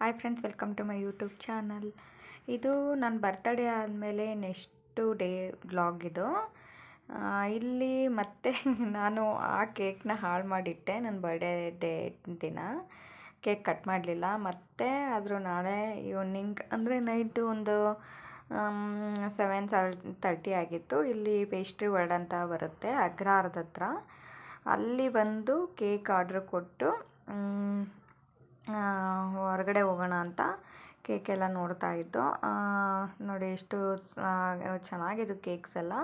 Hi friends welcome to my YouTube channel ಇದು ನನ್ನ birthday ಆದಮೇಲೆ ನೆಕ್ಸ್ಟು ಡೇ ಬ್ಲಾಗ್ ಇದು. ಇಲ್ಲಿ ಮತ್ತೆ ನಾನು ಆ ಕೇಕ್ನ ಹಾಳು ಮಾಡಿಟ್ಟೆ ನನ್ನ ಬರ್ಡೇ ಡೇ ದಿನ. ಕೇಕ್ ಕಟ್ ಮಾಡಲಿಲ್ಲ, ಮತ್ತೆ ಆದರೂ ನಾಳೆ ಈವ್ನಿಂಗ್ ಅಂದರೆ ನೈಟು ಒಂದು ಸೆವೆನ್ ಸೆವೆನ್ ತರ್ಟಿ ಆಗಿತ್ತು. ಇಲ್ಲಿ ಪೇಸ್ಟ್ರಿ ವರ್ಡ್ ಅಂತ ಬರುತ್ತೆ ಅಗ್ರಹಾರದ ಹತ್ರ ಅಲ್ಲಿ ಬಂದು ಕೇಕ್ ಆರ್ಡ್ರ್ ಕೊಟ್ಟು ಹೊರಗಡೆ ಹೋಗೋಣ ಅಂತ ಕೇಕ್ ಎಲ್ಲ ನೋಡ್ತಾ ಇದ್ದು ನೋಡಿ ಎಷ್ಟು ಚೆನ್ನಾಗಿದೆ ಕೇಕ್ಸ್ ಎಲ್ಲ.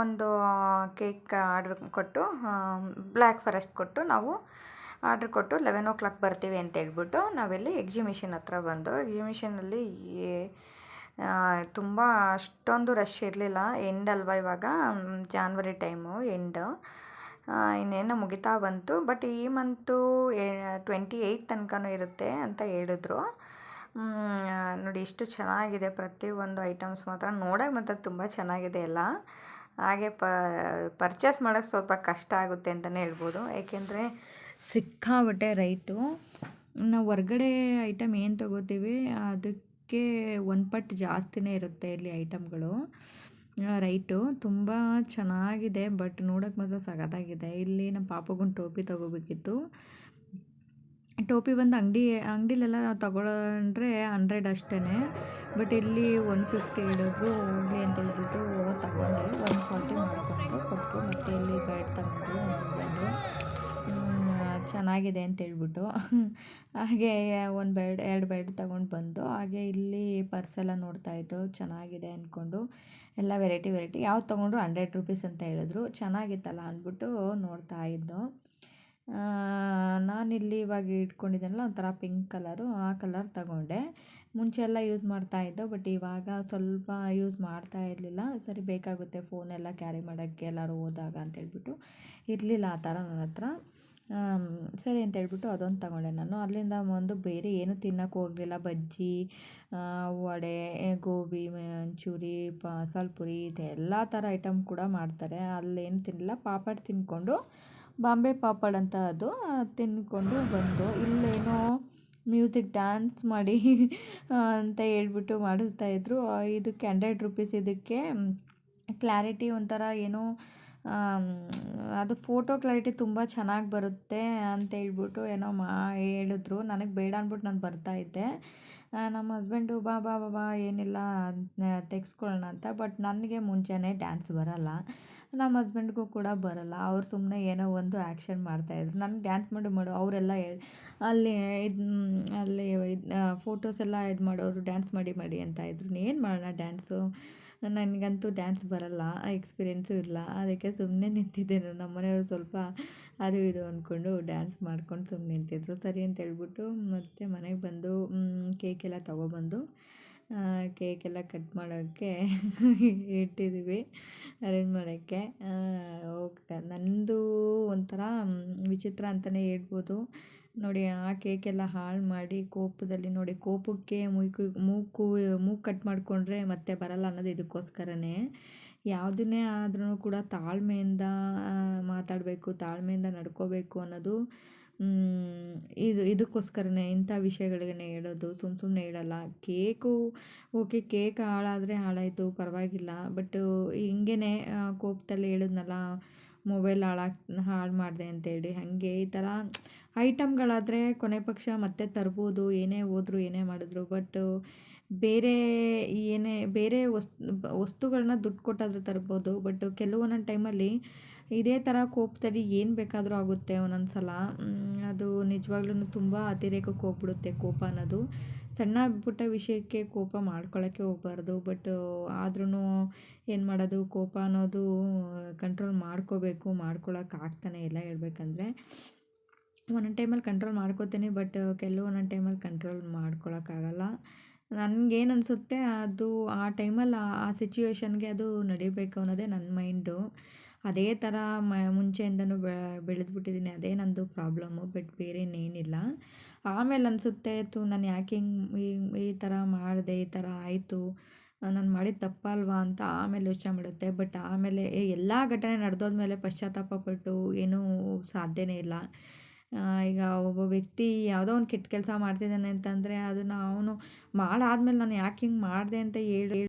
ಒಂದು ಕೇಕ್ ಆರ್ಡ್ರ್ ಕೊಟ್ಟು ಬ್ಲ್ಯಾಕ್ ಫಾರೆಸ್ಟ್ ಕೊಟ್ಟು ನಾವು ಆರ್ಡ್ರ್ ಕೊಟ್ಟು ಲೆವೆನ್ ಓ ಕ್ಲಾಕ್ ಬರ್ತೀವಿ ಅಂತ ಹೇಳ್ಬಿಟ್ಟು ನಾವಿಲ್ಲಿ ಎಕ್ಸಿಮಿಷನ್ ಹತ್ರ ಬಂದು ಎಕ್ಸಿಮಿಷನಲ್ಲಿ ತುಂಬ ಅಷ್ಟೊಂದು ರಶ್ ಇರಲಿಲ್ಲ. ಎಂಡ್ ಅಲ್ವಾ ಇವಾಗ? January time, end. ಇನ್ನೇನು ಮುಗಿತಾ ಬಂತು. ಬಟ್ ಈ ಮಂತು ಟ್ವೆಂಟಿ ಏಯ್ಟ್ ತನಕನೂ ಇರುತ್ತೆ ಅಂತ ಹೇಳಿದ್ರು. ನೋಡಿ ಎಷ್ಟು ಚೆನ್ನಾಗಿದೆ ಪ್ರತಿಯೊಂದು ಐಟಮ್ಸ್ ಮಾತ್ರ. ನೋಡೋಕೆ ಮಾತ್ರ ತುಂಬ ಚೆನ್ನಾಗಿದೆ ಎಲ್ಲ. ಹಾಗೆ ಪ ಪರ್ಚೇಸ್ ಮಾಡೋಕ್ಕೆ ಸ್ವಲ್ಪ ಕಷ್ಟ ಆಗುತ್ತೆ ಅಂತಲೇ ಹೇಳ್ಬೋದು. ಏಕೆಂದರೆ ಸಿಕ್ಕಾಬಟ್ಟೆ ರೈಟು ನಾವು ಹೊರ್ಗಡೆ ಐಟಮ್ ಏನು ತಗೋತೀವಿ, ಅದಕ್ಕೆ ಒಂದು ಪಟ್ಟು ಜಾಸ್ತಿನೇ ಇರುತ್ತೆ ಇಲ್ಲಿ ಐಟಮ್ಗಳು ರೈಟು. ತುಂಬ ಚೆನ್ನಾಗಿದೆ, ಬಟ್ ನೋಡೋಕೆ ಮಾತ್ರ ಸಖತ್ತಾಗಿದೆ. ಇಲ್ಲಿ ನಮ್ಮ ಪಾಪಗೊಂದು ಟೋಪಿ ತಗೋಬೇಕಿತ್ತು. ಟೋಪಿ ಬಂದು ಅಂಗಡಿ, ಅಂಗಡಿಲೆಲ್ಲ ನಾವು ತಗೊಳ್ರೆ ಹಂಡ್ರೆಡ್ ಅಷ್ಟೇ ಬಟ್ ಇಲ್ಲಿ ಒನ್ ಫಿಫ್ಟಿ ಹೇಳಿದ್ರು ಹೋಗಲಿ ಅಂತ ಹೇಳ್ಬಿಟ್ಟು ತಗೊಂಡೆ. ಒನ್ ಫಾರ್ಟಿ ಮಾಡಿಕೊಂಡು ಕೊಟ್ಟು ಮತ್ತು ಇಲ್ಲಿ ಬ್ಯಾಟ್ ತಗೊಂಡು ಹಸ್ಬೆಂಡು ಚೆನ್ನಾಗಿದೆ ಅಂತ ಹೇಳ್ಬಿಟ್ಟು. ಹಾಗೆ ಒಂದು ಬೆಡ್, ಎರಡು ಬೆಡ್ ತಗೊಂಡು ಬಂದು, ಹಾಗೆ ಇಲ್ಲಿ ಪರ್ಸೆಲ್ಲ ನೋಡ್ತಾ ಇದ್ದು ಚೆನ್ನಾಗಿದೆ ಅಂದ್ಕೊಂಡು ಎಲ್ಲ ವೆರೈಟಿ ವೆರೈಟಿ, ಯಾವ್ದು ತೊಗೊಂಡ್ರು ಹಂಡ್ರೆಡ್ ರುಪೀಸ್ ಅಂತ ಹೇಳಿದ್ರು, ಚೆನ್ನಾಗಿತ್ತಲ್ಲ ಅಂದ್ಬಿಟ್ಟು ನೋಡ್ತಾ ಇದ್ದು. ನಾನಿಲ್ಲಿ ಇವಾಗ ಇಟ್ಕೊಂಡಿದ್ದೆನಲ್ಲ, ಒಂಥರ ಪಿಂಕ್ ಕಲರು, ಆ ಕಲರ್ ತಗೊಂಡೆ. ಮುಂಚೆ ಎಲ್ಲ ಯೂಸ್ ಮಾಡ್ತಾ ಇದ್ದೆ, ಬಟ್ ಇವಾಗ ಸ್ವಲ್ಪ ಯೂಸ್ ಮಾಡ್ತಾ ಇರಲಿಲ್ಲ. ಸರಿ, ಬೇಕಾಗುತ್ತೆ ಫೋನೆಲ್ಲ ಕ್ಯಾರಿ ಮಾಡೋಕ್ಕೆ ಎಲ್ಲರೂ ಹೋದಾಗ ಅಂತ ಹೇಳ್ಬಿಟ್ಟು, ಇರಲಿಲ್ಲ ಆ ಥರ ನನ್ನ ಹತ್ರ. ಸರಿ ಅಂತ ಹೇಳ್ಬಿಟ್ಟು ಅದೊಂದು ತಗೊಂಡೆ ನಾನು. ಅಲ್ಲಿಂದ ಒಂದು ಬೇರೆ ಏನು ತಿನ್ನೋಕೆ ಹೋಗಲಿಲ್ಲ. ಬಜ್ಜಿ ವಡೆ, ಗೋಬಿ, ಮಂಚೂರಿ ಮಸಾಲೆ ಪುರಿ ಇದೆಲ್ಲ ಥರ ಐಟಮ್ ಕೂಡ ಮಾಡ್ತಾರೆ. ಅಲ್ಲೇನು ತಿನ್ನಲಿಲ್ಲ. ಪಾಪಡ್ ತಿಂದ್ಕೊಂಡು ಬಾಂಬೆ ಪಾಪಡ್ ಅಂತ ಅದು ತಿನ್ಕೊಂಡು ಬಂದು ಇಲ್ಲೇನೋ ಮ್ಯೂಸಿಕ್ ಡ್ಯಾನ್ಸ್ ಮಾಡಿ ಅಂತ ಹೇಳ್ಬಿಟ್ಟು ಮಾಡಿಸ್ತಾಯಿದ್ರು ಇದಕ್ಕೆ ಹಂಡ್ರೆಡ್ ರುಪೀಸ್ ಇದಕ್ಕೆ, ಕ್ಲಾರಿಟಿ ಒಂಥರ ಏನೋ ಅದು ಫೋಟೋ ಕ್ಲಾರಿಟಿ ತುಂಬ ಚೆನ್ನಾಗಿ ಬರುತ್ತೆ ಅಂತ ಹೇಳ್ಬಿಟ್ಟು ಏನೋ ಮಾ ಹೇಳಿದ್ರು. ನನಗೆ ಬೇಡ ಅಂದ್ಬಿಟ್ಟು ನಾನು ಬರ್ತಾ ಇದ್ದೆ. ನಮ್ಮ ಹಸ್ಬೆಂಡು ಬಾ ಬಾ ಬಾ ಬಾ, ಏನಿಲ್ಲ ತೆಗ್ಸ್ಕೊಳ್ಳೋಣ ಅಂತ. ಬಟ್ ನನಗೆ ಮುಂಚೆನೇ ಡ್ಯಾನ್ಸ್ ಬರಲ್ಲ. ನಮ್ಮ ಹಸ್ಬೆಂಡ್ಗೂ ಕೂಡ ಬರಲ್ಲ. ಅವ್ರು ಸುಮ್ಮನೆ ಏನೋ ಒಂದು ಆ್ಯಕ್ಷನ್ ಮಾಡ್ತಾಯಿದ್ರು ನನಗೆ ಡ್ಯಾನ್ಸ್ ಮಾಡು ಮಾಡು ಅವರೆಲ್ಲ ಹೇಳಿ, ಅಲ್ಲಿ, ಇದು ಅಲ್ಲಿ, ಇದು ಫೋಟೋಸ್ ಎಲ್ಲ ಇದು ಮಾಡೋರು ಡ್ಯಾನ್ಸ್ ಮಾಡಿ ಮಾಡಿ ಅಂತ ಇದ್ರು. ಏನು ಮಾಡೋಣ ಡ್ಯಾನ್ಸು ನನಗಂತೂ ಡ್ಯಾನ್ಸ್ ಬರಲ್ಲ ಎಕ್ಸ್ಪೀರಿಯೆನ್ಸು ಇಲ್ಲ. ಅದಕ್ಕೆ ಸುಮ್ಮನೆ ನಿಂತಿದ್ದೆ ನಾನು. ನಮ್ಮ ಮನೆಯವ್ರು ಸ್ವಲ್ಪ ಅದು ಇದು ಅಂದ್ಕೊಂಡು ಡ್ಯಾನ್ಸ್ ಮಾಡ್ಕೊಂಡು ಸುಮ್ಮನೆ ನಿಂತಿದ್ರು. ಸರಿ ಅಂತ ಹೇಳ್ಬಿಟ್ಟು ಮತ್ತೆ ಮನೆಗೆ ಬಂದು ಕೇಕೆಲ್ಲ ತೊಗೊಬಂದು ಕೇಕೆಲ್ಲ ಕಟ್ ಮಾಡೋಕ್ಕೆ ಇಟ್ಟಿದ್ದೀವಿ ಅರೇಂಜ್ ಮಾಡೋಕ್ಕೆ. ಓಕೆ ನನ್ನದು ಒಂಥರ ವಿಚಿತ್ರ ಅಂತಲೇ ಹೇಳ್ಬೋದು. ನೋಡಿ, ಆ ಕೇಕೆಲ್ಲ ಹಾಳು ಮಾಡಿ ಕೋಪದಲ್ಲಿ ನೋಡಿ, ಕೋಪಕ್ಕೆ ಮೂಕು ಮೂಕು ಮೂಗು ಕಟ್ ಮಾಡಿಕೊಂಡ್ರೆ ಮತ್ತೆ ಬರಲ್ಲ ಅನ್ನೋದು ಇದಕ್ಕೋಸ್ಕರನೇ. ಯಾವುದನ್ನೇ ಆದ್ರೂ ಕೂಡ ತಾಳ್ಮೆಯಿಂದ ಮಾತಾಡಬೇಕು, ತಾಳ್ಮೆಯಿಂದ ನಡ್ಕೋಬೇಕು ಅನ್ನೋದು ಇದು, ಇದಕ್ಕೋಸ್ಕರನೇ ಇಂಥ ವಿಷಯಗಳಿಗೆ ಹೇಳೋದು. ಸುಮ್ಮ ಸುಮ್ಮನೆ ಹೇಳಲ್ಲ. ಕೇಕು, ಓಕೆ, ಕೇಕ್ ಹಾಳಾದರೆ ಹಾಳಾಯಿತು, ಪರವಾಗಿಲ್ಲ. ಬಟ್ ಹಿಂಗೇನೆ ಕೋಪದಲ್ಲಿ ಹೇಳಿದ್ನಲ್ಲ ಮೊಬೈಲ್ ಹಾಳಾಗಿ, ಹಾಳು ಮಾಡಿದೆ ಅಂತೇಳಿ. ಹಾಗೆ ಈ ಥರ ಐಟಮ್ಗಳಾದರೆ ಕೊನೆ ಪಕ್ಷ ಮತ್ತೆ ತರ್ಬೋದು, ಏನೇ ಹೋದ್ರು ಏನೇ ಮಾಡಿದ್ರು. ಬಟ್ ಬೇರೆ ಏನೇ, ಬೇರೆ ವಸ್ತು ವಸ್ತುಗಳನ್ನ ದುಡ್ಡು ಕೊಟ್ಟಾದರೂ ತರ್ಬೋದು. ಬಟ್ ಕೆಲವೊಂದೊಂದು ಟೈಮಲ್ಲಿ ಇದೇ ಥರ ಕೋಪದಲ್ಲಿ ಏನು ಬೇಕಾದರೂ ಆಗುತ್ತೆ ಒಂದೊಂದು ಸಲ ಅದು ನಿಜವಾಗ್ಲೂ ತುಂಬ ಅತಿರೇಕಕ್ಕೆ ಹೋಗ್ಬಿಡುತ್ತೆ ಕೋಪ ಅನ್ನೋದು. ಸಣ್ಣ ಪುಟ್ಟ ವಿಷಯಕ್ಕೆ ಕೋಪ ಮಾಡ್ಕೊಳ್ಳೋಕ್ಕೆ ಹೋಗ್ಬಾರ್ದು. ಬಟ್ ಆದ್ರೂ ಏನು ಮಾಡೋದು? ಕೋಪ ಅನ್ನೋದು ಕಂಟ್ರೋಲ್ ಮಾಡ್ಕೋಬೇಕು ಮಾಡ್ಕೊಳಕ್ಕೆ ಆಗ್ತಾನೆ ಇಲ್ಲ ಹೇಳ್ಬೇಕಂದ್ರೆ. ಒಂದೊಂದು ಟೈಮಲ್ಲಿ ಕಂಟ್ರೋಲ್ ಮಾಡ್ಕೋತೀನಿ, ಬಟ್ ಕೆಲವು ಒಂದೊಂದು ಟೈಮಲ್ಲಿ ಕಂಟ್ರೋಲ್ ಮಾಡ್ಕೊಳಕ್ಕಾಗಲ್ಲ ನನಗೇನು ಅನಿಸುತ್ತೆ, ಅದು ಆ ಟೈಮಲ್ಲಿ ಆ ಸಿಚುವೇಶನ್ಗೆ ಅದು ನಡಿಬೇಕು ಅನ್ನೋದೇ ನನ್ನ ಮೈಂಡು ಅದೇ ಥರ ಮ, ಮುಂಚೆಯಿಂದನೂ ಬೆಳೆದ್ಬಿಟ್ಟಿದ್ದೀನಿ ಅದೇ ನನ್ನದು ಪ್ರಾಬ್ಲಮ್ಮು ಬಟ್ ಬೇರೆ ಇನ್ನೇನಿಲ್ಲ ಆಮೇಲೆ ಅನಿಸುತ್ತೆ, ತು, ನಾನು ಯಾಕೆ ಹಿಂಗೆ ಈ ಥರ ಮಾಡಿದೆ, ಈ ಥರ ಆಯಿತು, ನಾನು ಮಾಡಿದ ತಪ್ಪಲ್ವಾ? ಅಂತ ಆಮೇಲೆ ಯೋಚನೆ ಮಾಡುತ್ತೆ. ಬಟ್ ಆಮೇಲೆ ಎಲ್ಲ ಘಟನೆ ನಡೆದೋದ್ಮೇಲೆ ಪಶ್ಚಾತ್ತಾಪ ಪಟ್ಟು ಏನೂ ಸಾಧ್ಯನೇ ಇಲ್ಲ. ಈಗ ಒಬ್ಬ ವ್ಯಕ್ತಿ ಯಾವುದೋ ಒಂದು ಕೆಟ್ಟ ಕೆಲಸ ಮಾಡ್ತಿದ್ದಾನೆ ಅಂತಂದರೆ, ಅದನ್ನು ಅವನು, ಮಾಡಾದ್ಮೇಲೆ ನಾನು ಯಾಕೆ ಹಿಂಗೆ ಮಾಡಿದೆ? ಅಂತ ಹೇಳಿ